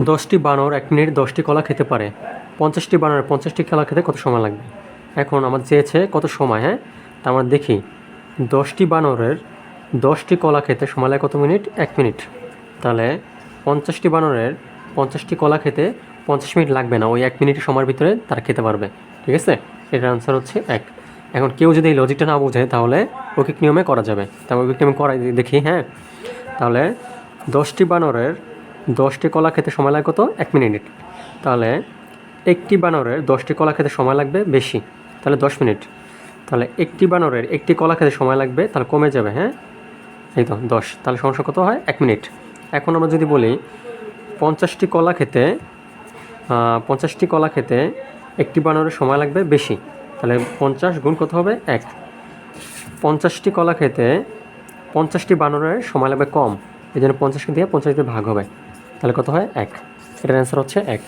দশটি বানর এক মিনিট দশটি কলা খেতে পারে। পঞ্চাশটি বানরের পঞ্চাশটি কলা খেতে কত সময় লাগবে? এখন আমার চেয়েছে কত সময় হ্যাঁ? তা আমরা দেখি। দশটি বানরের দশটি কলা খেতে সময় লাগে কত মিনিট? এক মিনিট। তাহলে পঞ্চাশটি বানরের পঞ্চাশটি কলা খেতে পঞ্চাশ মিনিট লাগবে না। ওই এক মিনিটের সময়ের ভিতরে তারা খেতে পারবে। ঠিক আছে? এটার আনসার হচ্ছে এক। এখন কেউ যদি এই লজিকটা না বোঝে, তাহলে ঐকিক নিয়মে করা যাবে। তাহলে ঐকিক নিয়মে করাই দেখি হ্যাঁ? তাহলে দশটি বানরের দশটি কলা খেতে সময় লাগে কত? এক মিনিট। তাহলে একটি বানরের দশটি কলা খেতে সময় লাগবে বেশি। তাহলে দশ মিনিট। তাহলে একটি বানরের একটি কলা খেতে সময় লাগবে, তাহলে কমে যাবে হ্যাঁ? এই তো, দশ। তাহলে সমস্যা কত হয়? এক মিনিট। এখন আমরা যদি বলি পঞ্চাশটি কলা খেতে পঞ্চাশটি কলা খেতে একটি বানরের সময় লাগবে বেশি। তাহলে পঞ্চাশ গুণ কত হবে? এক। পঞ্চাশটি কলা খেতে পঞ্চাশটি বানরের সময় লাগবে কম। এই জন্য পঞ্চাশকে দিয়ে পঞ্চাশ দিয়ে ভাগ হবে। তাহলে কত হয়? এক। এটার অ্যান্সার হচ্ছে এক।